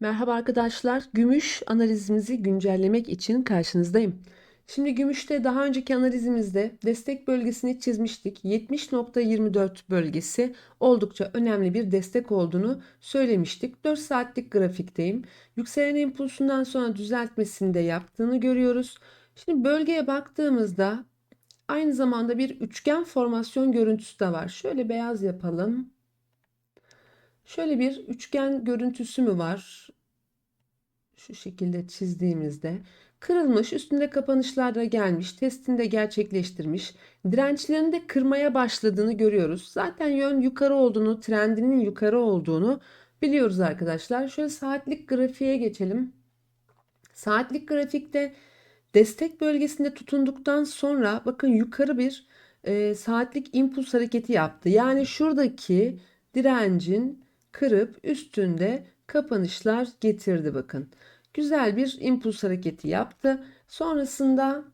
Merhaba arkadaşlar. Gümüş analizimizi güncellemek için karşınızdayım. Şimdi gümüşte daha önceki analizimizde destek bölgesini çizmiştik. 70.24 bölgesi oldukça önemli bir destek olduğunu söylemiştik. 4 saatlik grafikteyim. Yükselen impulsundan sonra düzeltmesini de yaptığını görüyoruz. Şimdi bölgeye baktığımızda aynı zamanda bir üçgen formasyon görüntüsü de var. Şöyle beyaz yapalım. Şöyle bir üçgen görüntüsü mü var? Şu şekilde çizdiğimizde kırılmış, üstünde kapanışlar da gelmiş, testini de gerçekleştirmiş, dirençlerini de kırmaya başladığını görüyoruz. Zaten yön yukarı olduğunu, trendinin yukarı olduğunu biliyoruz arkadaşlar. Şöyle saatlik grafiğe geçelim. Saatlik grafikte destek bölgesinde tutunduktan sonra bakın yukarı bir e, saatlik impuls hareketi yaptı. Yani şuradaki direncin kırıp üstünde kapanışlar getirdi bakın. Güzel bir impuls hareketi yaptı. Sonrasında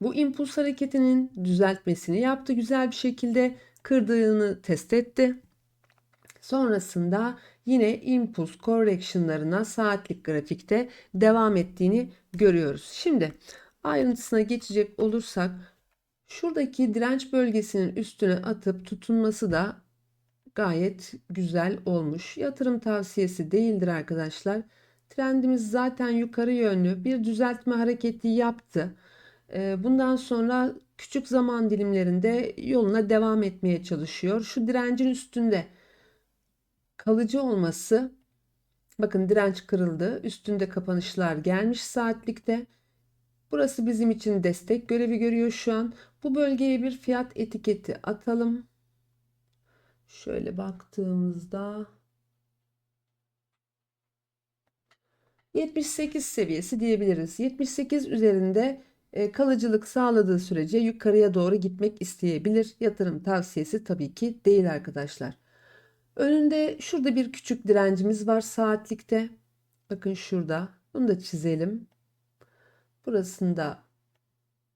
bu impuls hareketinin düzeltmesini yaptı. Güzel bir şekilde kırdığını test etti. Sonrasında yine impuls correction'larına saatlik grafikte devam ettiğini görüyoruz. Şimdi ayrıntısına geçecek olursak şuradaki direnç bölgesinin üstüne atıp tutunması da gayet güzel olmuş. Yatırım tavsiyesi değildir arkadaşlar. Trendimiz zaten yukarı yönlü bir düzeltme hareketi yaptı. Ee, bundan sonra küçük zaman dilimlerinde yoluna devam etmeye çalışıyor. Şu direncin üstünde kalıcı olması bakın direnç kırıldı. Üstünde kapanışlar gelmiş saatlikte. Burası bizim için destek görevi görüyor şu an. Bu bölgeye bir fiyat etiketi atalım. Şöyle baktığımızda 78 seviyesi diyebiliriz. 78 üzerinde e, kalıcılık sağladığı sürece yukarıya doğru gitmek isteyebilir. Yatırım tavsiyesi tabii ki değil arkadaşlar. Önünde şurada bir küçük direncimiz var saatlikte. Bakın şurada. Bunu da çizelim. Burasında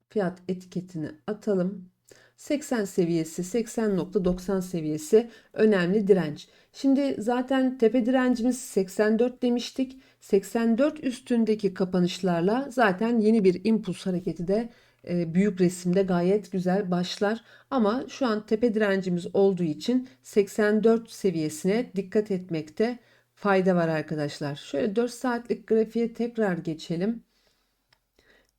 fiyat etiketini atalım. 80 seviyesi, 80.90 seviyesi önemli direnç. Şimdi zaten tepe direncimiz 84 demiştik. 84 üstündeki kapanışlarla zaten yeni bir impuls hareketi de e, büyük resimde gayet güzel başlar. Ama şu an tepe direncimiz olduğu için 84 seviyesine dikkat etmekte fayda var arkadaşlar. Şöyle 4 saatlik grafiğe tekrar geçelim.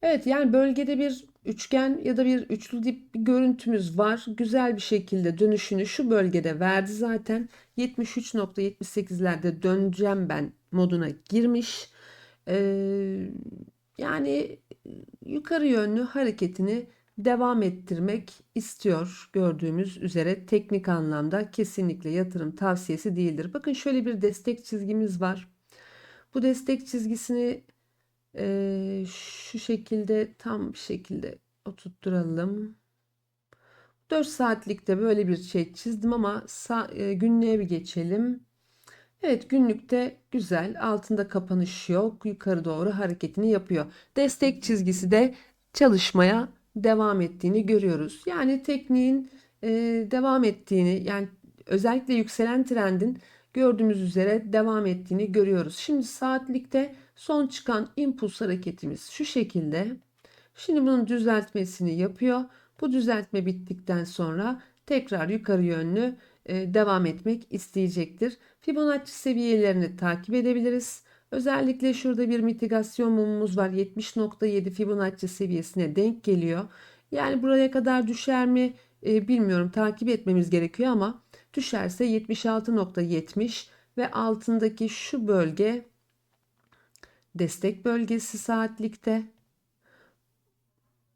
Evet yani bölgede bir üçgen ya da bir üçlü dip bir görüntümüz var. Güzel bir şekilde dönüşünü şu bölgede verdi zaten. 73.78'lerde döneceğim ben moduna girmiş. Ee, yani yukarı yönlü hareketini devam ettirmek istiyor gördüğümüz üzere teknik anlamda kesinlikle yatırım tavsiyesi değildir. Bakın şöyle bir destek çizgimiz var. Bu destek çizgisini e, şu şekilde tam bir şekilde oturtturalım. 4 saatlikte böyle bir şey çizdim ama e, günlüğe bir geçelim. Evet günlükte güzel altında kapanış yok yukarı doğru hareketini yapıyor. Destek çizgisi de çalışmaya devam ettiğini görüyoruz. Yani tekniğin e, devam ettiğini yani özellikle yükselen trendin gördüğümüz üzere devam ettiğini görüyoruz. Şimdi saatlikte son çıkan impuls hareketimiz şu şekilde. Şimdi bunun düzeltmesini yapıyor. Bu düzeltme bittikten sonra tekrar yukarı yönlü e, devam etmek isteyecektir. Fibonacci seviyelerini takip edebiliriz. Özellikle şurada bir mitigasyon mumumuz var. 70.7 Fibonacci seviyesine denk geliyor. Yani buraya kadar düşer mi e, bilmiyorum takip etmemiz gerekiyor ama düşerse 76.70 ve altındaki şu bölge destek bölgesi saatlikte.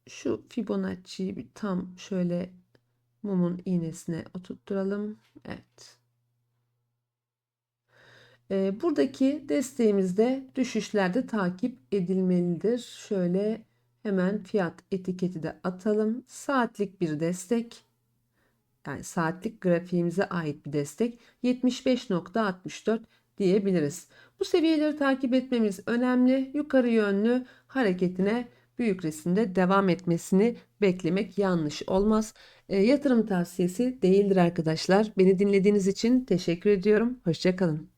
Şu Fibonacci'yi bir tam şöyle mumun iğnesine oturtturalım. Evet. Ee, buradaki desteğimizde düşüşlerde takip edilmelidir. Şöyle hemen fiyat etiketi de atalım. Saatlik bir destek. Yani saatlik grafiğimize ait bir destek. 75.64 diyebiliriz. Bu seviyeleri takip etmemiz önemli. Yukarı yönlü hareketine büyük resimde devam etmesini beklemek yanlış olmaz. E, yatırım tavsiyesi değildir arkadaşlar. Beni dinlediğiniz için teşekkür ediyorum. Hoşçakalın.